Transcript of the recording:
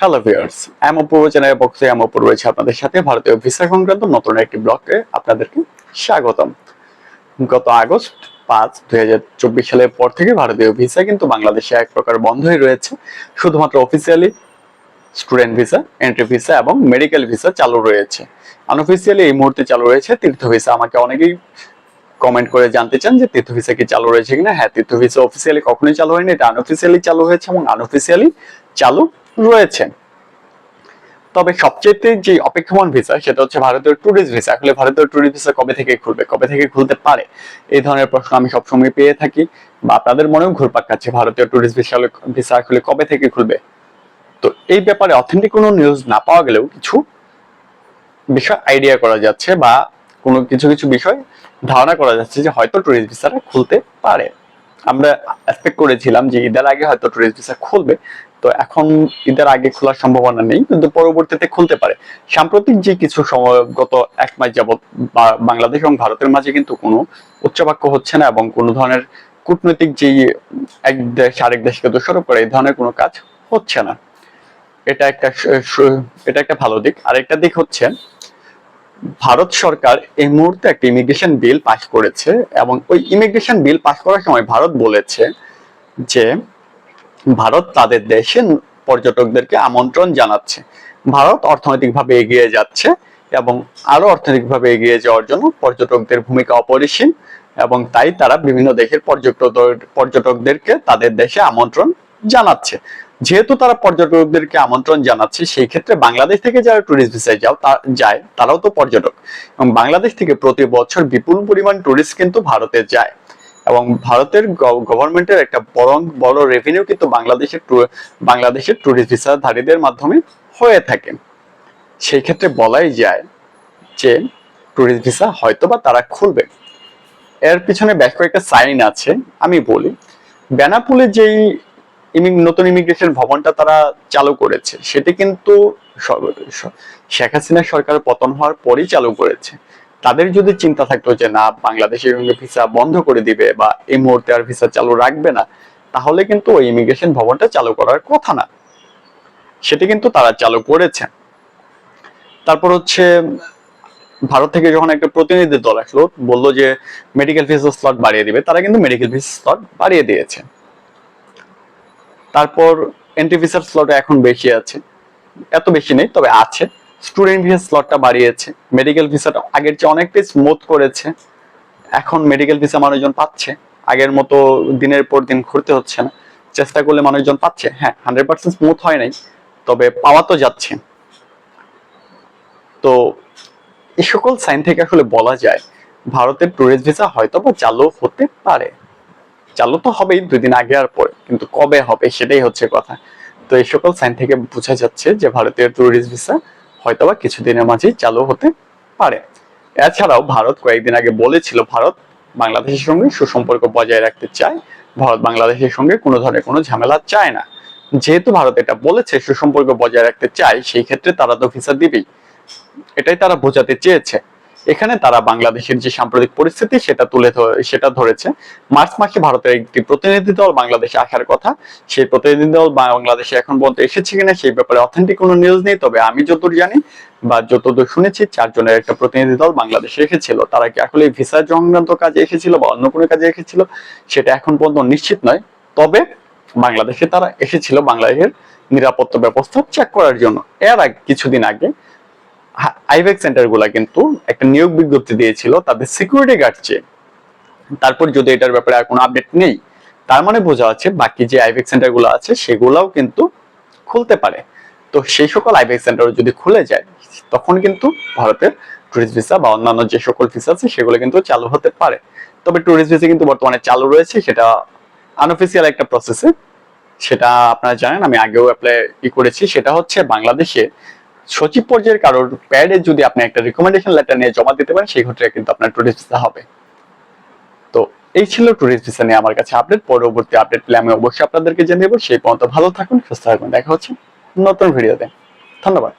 Hello viewers M অপূর্ব চ্যানেলের পক্ষ M অপূর্ব রয়েছে আপনাদের সাথে ভারতীয় ভিসা সংক্রান্ত নতুন একটি ব্লগে আপনাদেরকে স্বাগতম। গত আগস্ট পাঁচ দুই সালের পর থেকে ভারতীয় ভিসা কিন্তু বাংলাদেশে এক প্রকার বন্ধই রয়েছে। শুধুমাত্র officially student visa entry visa এবং মেডিকেল ভিসা চালু রয়েছে। আনঅফিসিয়ালি এই মুহূর্তে চালু রয়েছে তীর্থ ভিসা আমাকে অনেকেই কমেন্ট করে জানতে চান যে তীর্থ ভিসা কি চালু রয়েছে কিনা। হ্যাঁ তীর্থ ভিসা অফিসিয়ালি কখনোই চালু হয়নি। এটা আনঅফিসিয়ালি চালু হয়েছে এবং আনঅফিসিয়ালি চালু রয়েছে তবে সবচেয়ে যে অপেক্ষমান ভিসা সেটা হচ্ছে ভারতীয় ট্যুরিস্ট ভিসা আসলে ভারতীয় ট্যুরিস্ট ভিসা কবে থেকে খুলবে, কবে থেকে খুলতে পারে, এই ধরনের প্রশ্ন আমি সবসময় পেয়ে থাকি বা আপনাদের মনেও ঘুরপাক খাচ্ছে ভারতীয় ট্যুরিস্ট ভিসা ভিসা আসলে কবে থেকে খুলবে। তো এই ব্যাপারে অথেন্টিক কোনো নিউজ না পাওয়া গেলেও কিছু বিষয় আইডিয়া করা যাচ্ছে বা কোনো কিছু কিছু বিষয় ধারণা করা যাচ্ছে যে হয়তো ট্যুরিস্ট ভিসাটা খুলতে পারে। আমরা এক্সপেক্ট করেছিলাম যে ঈদের আগে হয়তো ট্যুরিস্ট ভিসা খুলবে তো এখন ঈদের আগে খোলার সম্ভাবনা নেই, কিন্তু পরবর্তীতে খুলতে পারে। সাম্প্রতিক যে কিছু সময়, গত এক মাস যাবত বা- বাংলাদেশ এবং ভারতের মাঝে কিন্তু কোনো উচ্চবাক্য হচ্ছে না এবং কোনো ধরনের কূটনৈতিক যে এক দেশ, আরেক দেশকে দোষারোপ করে, এই ধরনের কোনো কাজ হচ্ছে না। এটা একটা এটা একটা ভালো দিক। আরেকটা দিক হচ্ছে, ভারত সরকার এই মুহূর্তে একটা ইমিগ্রেশন বিল পাশ করেছে এবং ওই ইমিগ্রেশন বিল পাশ করার সময় ভারত বলেছে যে ভারত তাদের দেশে পর্যটকদেরকে আমন্ত্রণ জানাচ্ছে। ভারত অর্থনৈতিকভাবে এগিয়ে যাচ্ছে এবং আরও অর্থনৈতিকভাবে এগিয়ে যাওয়ার জন্য পর্যটকদের ভূমিকা অপরিসীম এবং তাই তারা বিভিন্ন দেশের পর্যটক পর্যটকদেরকে তাদের দেশে আমন্ত্রণ জানাচ্ছে। যেহেতু তারা পর্যটকদেরকে আমন্ত্রণ জানাচ্ছে, সেই ক্ষেত্রে বাংলাদেশ থেকে যারা টুরিস্ট ভিসায় যাও যায়, তারাও তো পর্যটক। এবং বাংলাদেশ থেকে প্রতি বছর বিপুল পরিমাণ টুরিস্ট কিন্তু ভারতে যায়। এবং ভারতের গভর্নমেন্টের একটা বড় বড় রেভিনিউ কিন্তু বাংলাদেশের বাংলাদেশের টুরিস্ট ভিসাধারীদের মাধ্যমে হয়ে থাকে। সেই ক্ষেত্রে বলাই যায় যে টুরিস্ট ভিসা হয়তো বা তারা খুলবে। এর পিছনে বেশ কয়েকটা সাইন আছে, আমি বলি। বেনাপুলে যেই নতুন ইমিগ্রেশন ভবনটা তারা চালু করেছে, সেটি কিন্তু শেখ হাসিনা সরকার পতন হওয়ার পরই চালু করেছে। তাদের যদি চিন্তা থাকতো যে না বাংলাদেশের সঙ্গে ভিসা বন্ধ করে দিবে বা এই মুহূর্তে আর ভিসা চালু রাখবে না, তাহলে কিন্তু ওই ইমিগ্রেশন ভবনটা চালু করার কথা না। সেটি কিন্তু তারা চালু করেছে তারপর হচ্ছে, ভারত থেকে যখন একটা প্রতিনিধি দল আসলো, বলল যে মেডিকেল ভিসা স্লট বাড়িয়ে দিবে, তারা কিন্তু মেডিকেল ভিসা স্লট বাড়িয়ে দিয়েছে। তারপর এন্ট্রি ভিসার স্লট এখন বেশি আছে। এত বেশি নেই, তবে আছে। স্টুডেন্ট ভিসা স্লটটা বাড়িয়েছে। মেডিকেল ভিসাটা আগের চেয়ে অনেকটাই স্মুথ করেছে। এখন মেডিকেল ভিসা মানুষজন পাচ্ছে। আগের মতো দিনের পর দিন ঘুরতে হচ্ছে না। চেষ্টা করলে মানুষজন পাচ্ছে। হ্যাঁ হান্ড্রেড পার্সেন্ট স্মুথ হয় নাই। তবে পাওয়া তো যাচ্ছে। তো এই সকল সাইন থেকে আসলে বলা যায়, ভারতের ট্যুরিস্ট ভিসা হয়তো বা চালু হতে পারে। চালু তো হবেই দুই দিন আগে আর পরে, কিন্তু কবে হবে সেটাই হচ্ছে কথা। তো এই সকল সাইন থেকে বোঝা যাচ্ছে যে ভারতীয় ট্যুরিস্ট ভিসা হয়তোবা কিছুদিনের মাঝে চালু হতে পারে। এছাড়াও ভারত কয়েকদিন আগে বলেছিল, ভারত বাংলাদেশের সঙ্গে সুসম্পর্ক বজায় রাখতে চায়। ভারত বাংলাদেশের সঙ্গে কোনো ধরনের কোনো ঝামেলা চায় না। যেহেতু ভারত এটা বলেছে, সুসম্পর্ক বজায় রাখতে চায়, সেই ক্ষেত্রে তারা তো ভিসা দিবেই। এটাই তারা বোঝাতে চেয়েছে। এখানে তারা বাংলাদেশের যে সাম্প্রতিক পরিস্থিতি সেটা তুলে সেটা ধরেছে। মার্চ মাসে ভারতের একটি প্রতিনিধি দল বাংলাদেশে আসার কথা। সেই প্রতিনিধি দল বাংলাদেশে এখন পর্যন্ত এসেছে কিনা সেই ব্যাপারে অথেন্টিক কোনো নিউজ নেই, তবে আমি যতদূর জানি বা যতদূর শুনেছি, চারজনের একটা প্রতিনিধি দল বাংলাদেশে এসেছিল। তারা কি আসলে ভিসা সংক্রান্ত কাজে এসেছিল বা অন্য কোনো কাজে এসেছিল, সেটা এখন পর্যন্ত নিশ্চিত নয়। তবে বাংলাদেশে তারা এসেছিল বাংলাদেশের নিরাপত্তা ব্যবস্থা চেক করার জন্য। এর আগে, কিছুদিন আগে আইভেক সেন্টারগুলা কিন্তু একটা নিয়োগ বিজ্ঞপ্তি দিয়েছিল তাদের সিকিউরিটি গার্ড চেয়ে তারপর যদি এটার ব্যাপারে আর কোনো আপডেট নেই, তার মানে বোঝা যাচ্ছে বাকি যে আইভেক সেন্টারগুলো আছে সেগুলাও কিন্তু খুলতে পারে। তো সেই সকল আইভেক সেন্টার যদি খুলে যায়, তখন কিন্তু ভারতের ট্যুরিস্ট ভিসা বা অন্যান্য যে সকল ভিসা আছে সেগুলো কিন্তু চালু হতে পারে। তবে ট্যুরিস্ট ভিসা কিন্তু বর্তমানে চালু রয়েছে, সেটা আনঅফিসিয়াল একটা প্রসেসে সেটা আপনারা জানেন, আমি আগেও অ্যাপ্লাই করেছি, সেটা হচ্ছে বাংলাদেশে সচিব পর্যায়ের কারোর প্যাডে যদি আপনি একটা রিকমেন্ডেশন লেটার নিয়ে জমা দিতে পারেন, সেই ক্ষেত্রে কিন্তু আপনার টুরিস্ট ভিসা হবে। তো এই ছিল টুরিস্ট ভিসা নিয়ে আমার কাছে আপডেট পরবর্তী আপডেট পেলে আমি অবশ্যই আপনাদেরকে জানিয়ে দেবো। সেই পর্যন্ত ভালো থাকুন, সুস্থ থাকুন। দেখা হচ্ছে নতুন ভিডিওতে ধন্যবাদ।